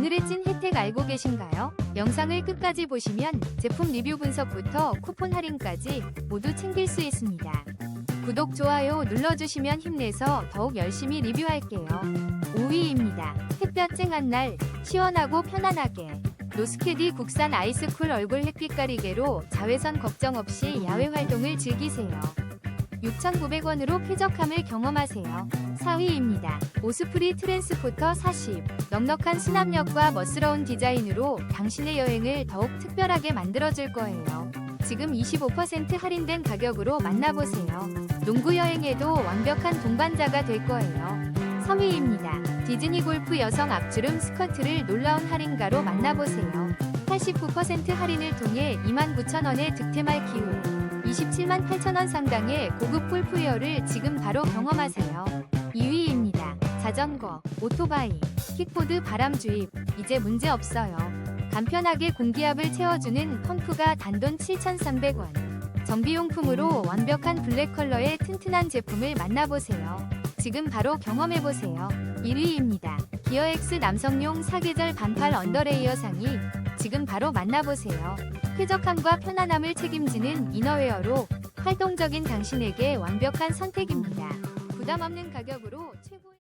오늘의 찐 혜택 알고 계신가요? 영상을 끝까지 보시면 제품 리뷰 분석부터 쿠폰 할인까지 모두 챙길 수 있습니다. 구독, 좋아요 눌러주시면 힘내서 더욱 열심히 리뷰할게요. 5위입니다. 햇볕 쨍한 날 시원하고 편안하게 노스캐디 국산 아이스쿨 얼굴 햇빛 가리개로 자외선 걱정 없이 야외 활동을 즐기세요. 6,900원으로 쾌적함을 경험하세요. 4위입니다. 오스프리 트랜스포터 40. 넉넉한 수납력과 멋스러운 디자인으로 당신의 여행을 더욱 특별하게 만들어줄 거예요. 지금 25% 할인된 가격으로 만나보세요. 농구 여행에도 완벽한 동반자가 될 거예요. 3위입니다. 디즈니 골프 여성 앞주름 스커트를 놀라운 할인가로 만나보세요. 89% 할인을 통해 29,000원에 득템할. 27만 8천원 상당의 고급 골프웨어를 지금 바로 경험하세요. 2위입니다. 자전거, 오토바이, 킥보드 바람 주입, 이제 문제 없어요. 간편하게 공기압을 채워주는 펌프가 단돈 7,300원. 정비용품으로 완벽한 블랙 컬러의 튼튼한 제품을 만나보세요. 지금 바로 경험해보세요. 1위입니다. 기어 X 남성용 사계절 반팔 언더레이어 상의. 지금 바로 만나보세요. 쾌적함과 편안함을 책임지는 이너웨어로 활동적인 당신에게 완벽한 선택입니다. 부담 없는 가격으로 최고의